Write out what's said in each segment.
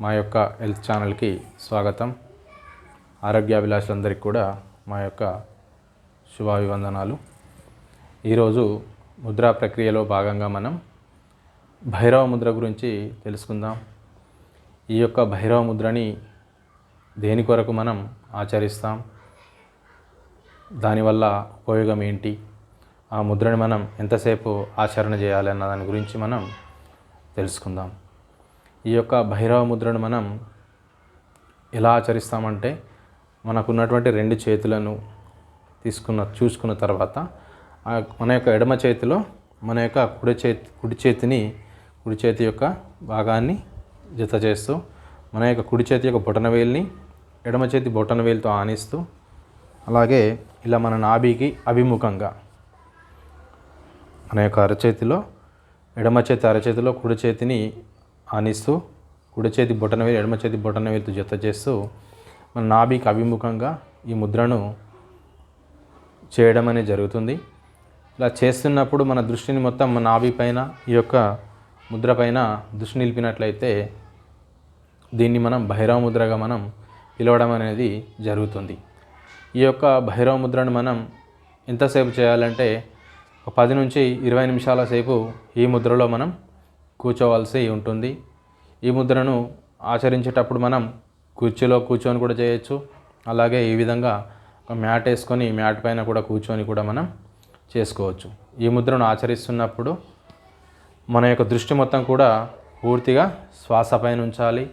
మా యొక్క హెల్త్ ఛానల్కి స్వాగతం. ఆరోగ్యాభిలాషులందరికీ కూడా మా యొక్క శుభాభివందనాలు. ఈరోజు ముద్రా ప్రక్రియలో భాగంగా మనం భైరవ ముద్ర గురించి తెలుసుకుందాం. ఈ యొక్క భైరవ ముద్రని దేని కొరకు మనం ఆచరిస్తాం? దానివల్ల ఉపయోగం ఏంటి? ఆ ముద్రని మనం ఎంతసేపు ఆచరణ చేయాలి అన్న దాని గురించి మనం తెలుసుకుందాం. ఈ యొక్క భైరవ ముద్రను మనం ఎలా ఆచరిస్తామంటే మనకున్నటువంటి రెండు చేతులను తీసుకున్న చూసుకున్న తర్వాత ఆ మన యొక్క ఎడమ చేతిలో మన యొక్క కుడి చేతి కుడి చేతిని కుడి చేతి యొక్క భాగాన్ని జత చేస్తూ మన యొక్క కుడి చేతి యొక్క బొటన వేలిని ఎడమ చేతి బొటన వేలితో ఆనిస్తూ అలాగే ఇలా మన నాభికి అభిముఖంగా మన యొక్క అరచేతిలో ఎడమ చేతి అరచేతిలో కుడి చేతిని ఆనిస్తూ కుడి చేతి బొటనవేలు ఎడమ చేతి బొటనవేలుతో జత చేస్తూ మన నాభికి అభిముఖంగా ఈ ముద్రను చేయడం అనేది జరుగుతుంది. ఇలా చేస్తున్నప్పుడు మన దృష్టిని మొత్తం మన నాభి పైన ఈ యొక్క ముద్ర పైన దృష్టి నిలిపినట్లయితే దీన్ని మనం భైరవ ముద్రగా మనం పిలవడం అనేది జరుగుతుంది. ఈ యొక్క భైరవ ముద్రను మనం ఎంతసేపు చేయాలంటే ఒక పది నుంచి ఇరవై నిమిషాల సేపు ఈ ముద్రలో మనం కూర్చోవలసి ఉంటుంది. ఈ ముద్రను ఆచరించేటప్పుడు మనం కుర్చీలో కూర్చొని కూడా చేయొచ్చు. అలాగే ఈ విధంగా ఒక మ్యాట్ వేసుకొని మ్యాట్ పైన కూడా కూర్చొని కూడా మనం చేసుకోవచ్చు. ఈ ముద్రను ఆచరిస్తున్నప్పుడు మన యొక్క దృష్టి మొత్తం కూడా పూర్తిగా శ్వాస పైన ఉంచాలి.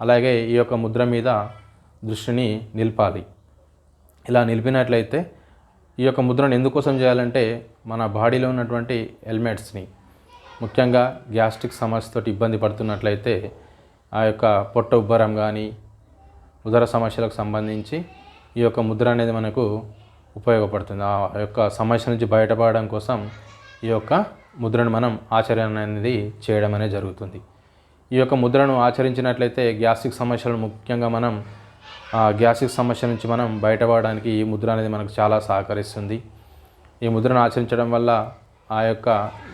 అలాగే ఈ యొక్క ముద్ర మీద దృష్టిని నిలపాలి. ఇలా నిలిపినట్లయితే ఈ యొక్క ముద్రను ఎందుకోసం చేయాలంటే మన బాడీలో ఉన్నటువంటి ఎలిమెంట్స్ని ముఖ్యంగా గ్యాస్ట్రిక్ సమస్యతో ఇబ్బంది పడుతున్నట్లయితే ఆ యొక్క పొట్ట ఉబ్బరం కానీ ఉదర సమస్యలకు సంబంధించి ఈ యొక్క ముద్ర అనేది మనకు ఉపయోగపడుతుంది. ఆ యొక్క సమస్య నుంచి బయటపడడం కోసం ఈ యొక్క ముద్రను మనం ఆచరణ అనేది చేయడం అనేది జరుగుతుంది. ఈ యొక్క ముద్రను ఆచరించినట్లయితే గ్యాస్ట్రిక్ సమస్యలు ముఖ్యంగా మనం గ్యాస్ట్రిక్ సమస్య నుంచి మనం బయటపడడానికి ఈ ముద్ర అనేది మనకు చాలా సహకరిస్తుంది. ఈ ముద్రను ఆచరించడం వల్ల ఆ యొక్క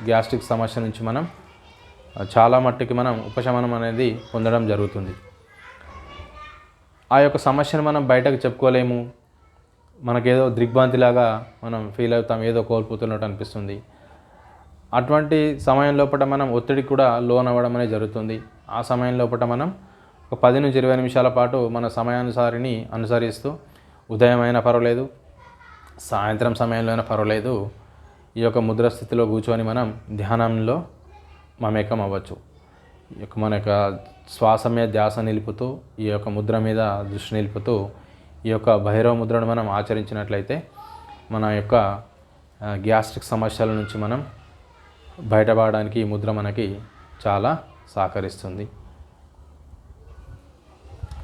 గ్యాస్ట్రిక్ సమస్య నుంచి మనం చాలా మట్టుకి మనం ఉపశమనం అనేది పొందడం జరుగుతుంది. ఆ యొక్క సమస్యను మనం బయటకు చెప్పుకోలేము. మనకేదో దిగ్భ్రాంతిలాగా మనం ఫీల్ అవుతాం ఏదో కోల్పోతున్నట్టు అనిపిస్తుంది. అటువంటి సమయం లోపల మనం ఒత్తిడికి కూడా లోన్ అవ్వడం అనేది జరుగుతుంది. ఆ సమయం లోపల మనం ఒక పది నుంచి ఇరవై నిమిషాల పాటు మన సమయానుసారిని అనుసరిస్తూ ఉదయం అయినా పర్వాలేదు సాయంత్రం సమయంలో అయినా పర్వాలేదు ఈ యొక్క ముద్ర స్థితిలో కూర్చొని మనం ధ్యానంలో మమేకం అవ్వచ్చు. ఈ యొక్క మన యొక్క శ్వాస మీద ధ్యాస నిలుపుతూ ఈ యొక్క ముద్ర మీద దృష్టి నిలుపుతూ ఈ యొక్క భైరవ ముద్రను మనం ఆచరించినట్లయితే మన యొక్క గ్యాస్ట్రిక్ సమస్యల నుంచి మనం బయటపడడానికి ఈ ముద్ర మనకి చాలా సహకరిస్తుంది.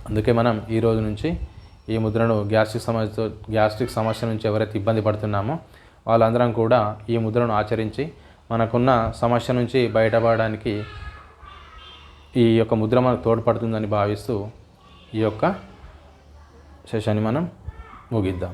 అందుకే మనం ఈ రోజు నుంచి ఈ ముద్రను గ్యాస్ట్రిక్ సమస్యతో గ్యాస్ట్రిక్ సమస్య నుంచి ఎవరైతే ఇబ్బంది పడుతున్నామో వాళ్ళందరం కూడా ఈ ముద్రను ఆచరించి మనకున్న సమస్య నుంచి బయటపడడానికి ఈ యొక్క ముద్ర మనకు తోడ్పడుతుందని భావిస్తూ ఈ యొక్క సెషన్ని మనం ముగిద్దాం.